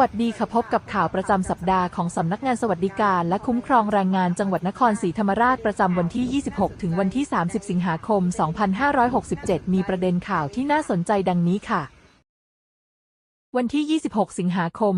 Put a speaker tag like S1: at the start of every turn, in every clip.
S1: วัสดีค่ะพบกับข่าวประจำสัปดาห์ของสำนักงานสวัสดิการและคุ้มครองแรงงานจังหวัดนครศรีธรรมราชประจำวันที่ 26 ถึงวันที่ 30 สิงหาคม 2567 มีประเด็นข่าวที่น่าสนใจดังนี้ค่ะ วันที่ 26 สิงหาคม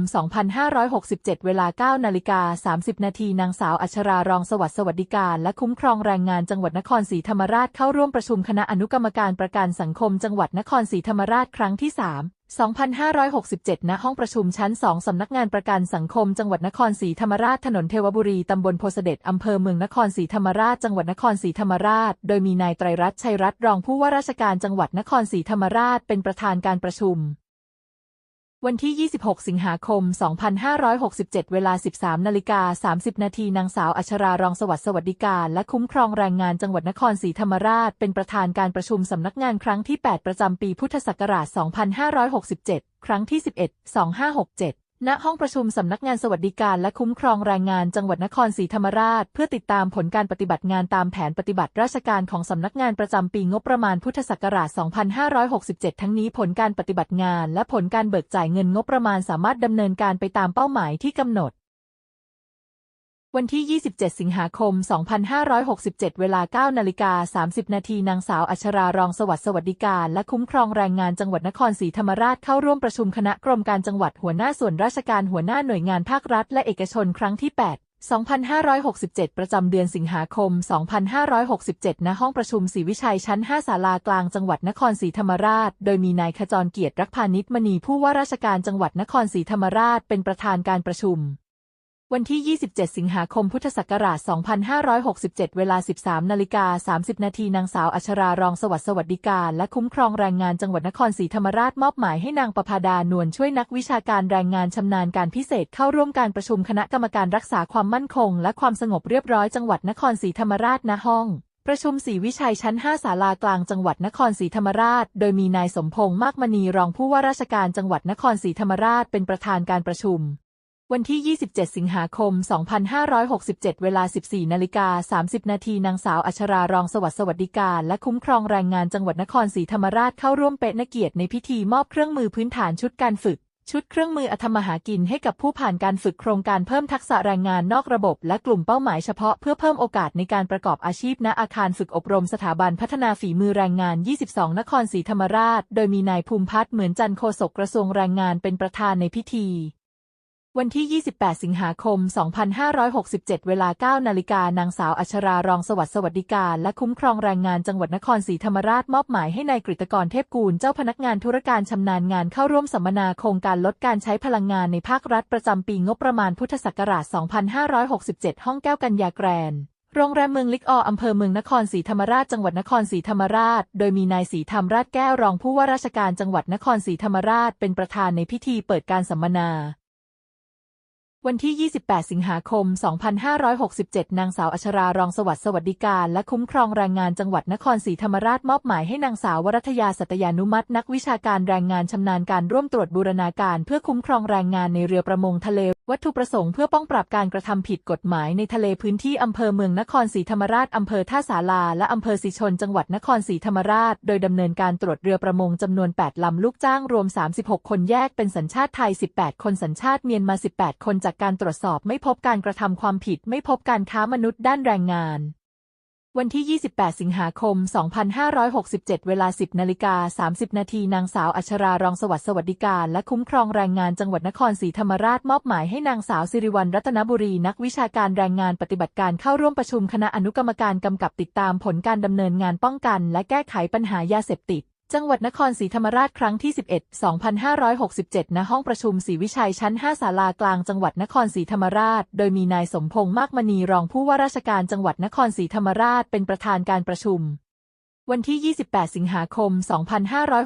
S1: 2567 เวลา 9 นาฬิกา 30 นาทีนางสาวอัชรารองสวัสดิ์สวัสดิการและคุ้มครองแรงงานจังหวัดนครศรีธรรมราชเข้าร่วมประชุมคณะอนุกรรมการประกันสังคมจังหวัดนครศรีธรรมราชครั้งที่ 3 2567 ณ ห้องประชุมชั้น 2 สำนักงานประกันสังคม จังหวัดนครศรีธรรมราช ถนนเทวบุรี ตำบลโพเสด็จ อำเภอเมืองนครศรีธรรมราช จังหวัดนครศรีธรรมราช โดยมีนายไตรรัตน์ชัยรัตน์รองผู้ว่าราชการจังหวัดนครศรีธรรมราช เป็นประธานการประชุม วันที่ 26 สิงหาคม 2567 เวลา 13 นาฬิกา 30 นาที นางสาวอัชรารองสวัสดิ์สวัสดิการ และคุ้มครองแรงงานจังหวัดนครศรีธรรมราช เป็นประธานการประชุมสำนักงานครั้งที่ 8 ประจำปีพุทธศักราช 2567 ครั้งที่ 11 2567 ณห้องประชุมสำนักงานสวัสดิการและคุ้มครองแรงงานจังหวัดนครศรีธรรมราช เพื่อติดตามผลการปฏิบัติงานตามแผนปฏิบัติราชการของสำนักงานประจำปีงบประมาณพุทธศักราช 2567 ทั้งนี้ผลการปฏิบัติงานและผลการเบิกจ่ายเงินงบประมาณสามารถดำเนินการไปตามเป้าหมายที่กำหนด วันที่ 27 สิงหาคม 2567 เวลา 9 นาฬิกา 30 นาที นางสาวอัชรารองสวัสดิ์สวัสดิการ และคุ้มครองแรงงานจังหวัดนครศรีธรรมราชเข้าร่วมประชุมคณะกรมการจังหวัดหัวหน้าส่วนราชการหัวหน้าหน่วยงานภาครัฐและเอกชนครั้งที่ 8 2567 ประจำเดือนสิงหาคม 2567 ณ ห้องประชุมศรีวิชัยชั้น 5 ศาลากลางจังหวัดนครศรีธรรมราช โดยมีนายขจรเกียรติรักพานิชมณีผู้ว่าราชการจังหวัดนครศรีธรรมราชเป็นประธานการประชุม วันที่ 27 สิงหาคม พุทธศักราช 2567 เวลา 13 นาฬิกา 30 นาที นางสาวอัชรารองสวัสดิ์สวัสดิการ และคุ้มครองแรงงานจังหวัดนครศรีธรรมราชมอบหมายให้นางประภาดา นวลช่วยนักวิชาการแรงงานชำนาญการพิเศษเข้าร่วมการประชุมคณะกรรมการรักษาความมั่นคง และความสงบเรียบร้อยจังหวัดนครศรีธรรมราช ณ ห้องประชุมศรีวิชัยชั้น 5 ศาลากลางจังหวัดนครศรีธรรมราช โดยมีนายสมพงษ์มากมณีรองผู้ว่าราชการจังหวัดนครศรีธรรมราชเป็นประธานการประชุม วันที่ 27 สิงหาคม 2567 เวลา 14 นาฬิกา 30 นาทีนางสาวอัชรารองสวัสดิ์สวัสดิการ และคุ้มครองแรงงานจังหวัดนครศรีธรรมราชเข้าร่วมเป็นเกียรติในพิธีมอบเครื่องมือพื้นฐานชุดการฝึก ชุดเครื่องมืออธรรมหากินให้กับผู้ผ่านการฝึกโครงการเพิ่มทักษะแรงงานนอกระบบ และกลุ่มเป้าหมายเฉพาะเพื่อเพิ่มโอกาสในการประกอบอาชีพณอาคารฝึกอบรมสถาบันพัฒนาฝีมือแรงงาน 22 นครศรีธรรมราช โดยมีนายภูมิพัฒน์เหมือนจันโฆษกกระทรวงแรงงานเป็นประธานในพิธี วันที่ 28 สิงหาคม 2567 เวลา 9 นาฬิกานางสาวอัชรารองสวัสดิ์สวัสดิการ และคุ้มครองแรงงานจังหวัดนครศรีธรรมราชมอบหมายให้นายกฤตกรเทพกูล เจ้าพนักงานธุรการชำนาญงานเข้าร่วมสัมมนาโครงการลดการใช้พลังงานในภาครัฐประจำปีงบประมาณพุทธศักราช 2567 ห้องแก้วกัญญาแกรนโรงแรมเมืองลิกอออำเภอเมืองนครศรีธรรมราชจังหวัดนครศรีธรรมราช โดยมีนายศรีธรรมราชแก้วรองผู้ว่าราชการจังหวัดนครศรีธรรมราชเป็นประธานในพิธีเปิดการสัมมนา วันที่ 28 สิงหาคม 2567 นางสาวอัชรารองสวัสดิ์สวัสดิการและคุ้มครองแรงงานจังหวัดนครศรีธรรมราชมอบหมายให้นางสาววรัทยาสัตยานุมัติ นักวิชาการแรงงานชำนาญการร่วมตรวจบูรณาการเพื่อคุ้มครองแรงงานในเรือประมงทะเล วัตถุประสงค์เพื่อป้องปรับการกระทำผิดกฎหมายในทะเลพื้นที่อำเภอเมืองนครศรีธรรมราชอำเภอท่าสาราและอำเภอสิชนจังหวัดนครศรีธรรมราช โดยดำเนินการตรวจเรือประมงจำนวน 8 ลำลูกจ้างรวม 36 คนแยกเป็นสัญชาติไทย 18 คนสัญชาติเมียนมา 18 คนจากการตรวจสอบไม่พบการกระทำความผิดไม่พบการค้ามนุษย์ด้านแรงงาน วันที่ 28 สิงหาคม 2567 เวลา 10นาฬิกา30 นาทีนางสาวอัชรารองสวัสดิ์สวัสดิการและคุ้มครองแรงงานจังหวัดนครศรีธรรมราชมอบหมายให้นางสาวสิริวัลรัตนบุรีนักวิชาการแรงงานปฏิบัติการเข้าร่วมประชุมคณะอนุกรรมการกำกับติดตามผลการดำเนินงานป้องกัน และแก้ไขปัญหายาเสพติด จังหวัดนครศรีธรรมราชครั้งที่ 11 2567 ณ ห้องประชุมศรีวิชัยชั้น 5 ศาลากลางจังหวัดนครศรีธรรมราช โดยมีนายสมพงษ์มากมณีรองผู้ว่าราชการจังหวัดนครศรีธรรมราชเป็นประธานการประชุม วันที่ 28 สิงหาคม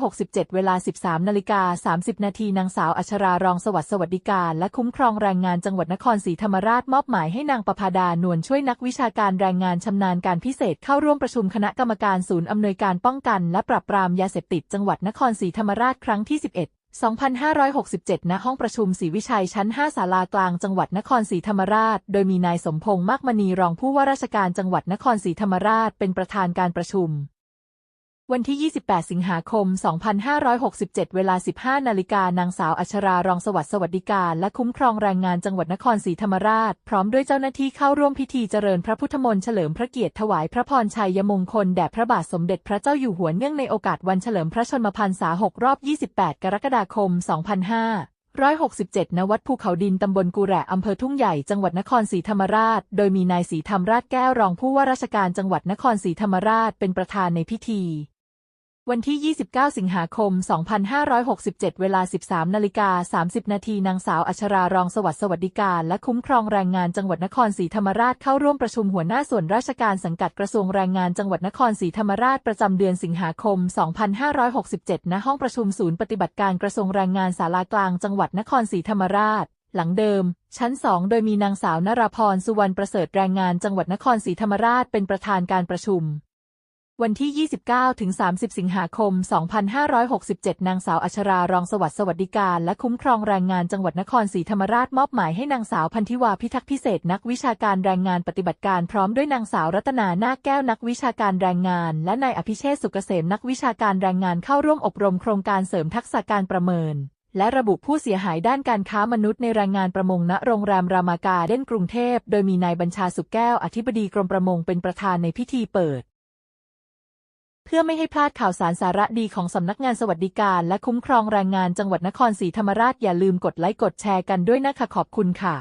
S1: 2567 เวลา 13 นาฬิกา 30 นาที นางสาวอัชรารองสวัสดิ์สวัสดิการและคุ้มครองแรงงานจังหวัดนครศรีธรรมราชมอบหมายให้นางประภาดา นวลช่วยนักวิชาการแรงงานชำนาญการพิเศษเข้าร่วมประชุมคณะกรรมการศูนย์อำนวยการป้องกัน และปราบปรามยาเสพติดจังหวัดนครศรีธรรมราชครั้งที่ 11 2567 ณ ห้องประชุมศรีวิชัยชั้น 5 ศาลากลางจังหวัดนครศรีธรรมราช โดยมีนายสมพงษ์มากมณีรองผู้ว่าราชการจังหวัดนครศรีธรรมราชเป็นประธานการประชุม วันที่ 28 สิงหาคม 2567 เวลา 15 นาฬิกานางสาวอัชรารองสวัสดิ์สวัสดิการและคุ้มครองแรงงานจังหวัดนครศรีธรรมราช พร้อมด้วยเจ้าหน้าที่เข้าร่วมพิธีเจริญพระพุทธมนต์เฉลิมพระเกียรติถวายพระพรชัยมงคลแด่พระบาทสมเด็จพระเจ้าอยู่หัวเนื่องในโอกาสวันเฉลิมพระชนมพรรษา 6 รอบ 28 กรกฎาคม2567 ณ วัดภูเขาดิน ตำบลกุแหละอำเภอทุ่งใหญ่ จังหวัดนครศรีธรรมราช โดยมีนายศรีธรรมราชแก้วรองผู้ว่าราชการจังหวัดนครศรีธรรมราชเป็นประธานในพิธี วันที่ 29 สิงหาคม 2567 เวลา 13 นาฬิกา 30 นาที นางสาวอัชรารองสวัสดิ์สวัสดิการ และคุ้มครองแรงงานจังหวัดนครศรีธรรมราชเข้าร่วมประชุมหัวหน้าส่วนราชการสังกัดกระทรวงแรงงานจังหวัดนครศรีธรรมราชประจำเดือนสิงหาคม 2567 ณ ห้องประชุมศูนย์ปฏิบัติการกระทรวงแรงงานศาลากลางจังหวัดนครศรีธรรมราชหลังเดิม ชั้น 2 โดยมีนางสาวนราพร สุวรรณประเสริฐแรงงานจังหวัดนครศรีธรรมราชเป็นประธานการประชุม วันที่ 29 ถึง 30 สิงหาคม 2567 นางสาวอัชรารองสวัสดิ์สวัสดิการ และคุ้มครองแรงงานจังหวัดนครศรีธรรมราชมอบหมายให้นางสาวพันธิวาพิทักษ์พิเศษนักวิชาการแรงงานปฏิบัติการพร้อมด้วยนางสาวรัตนานาคแก้วนักวิชาการแรงงาน และนายอภิเชษสุกเกษมนักวิชาการแรงงานเข้าร่วมอบรมโครงการเสริมทักษะการประเมินและระบุผู้เสียหายด้านการค้ามนุษย์ในแรงงานประมงณโรงแรมรามากาเด่นกรุงเทพ โดยมีนายบัญชาสุขแก้วอธิบดีกรมประมงเป็นประธานในพิธีเปิด เพื่อไม่ให้พลาดข่าวสารสาระดีของสำนักงานสวัสดิการและคุ้มครองแรงงานจังหวัดนครศรีธรรมราชอย่าลืมกดไลค์กดแชร์กันด้วยนะคะขอบคุณค่ะ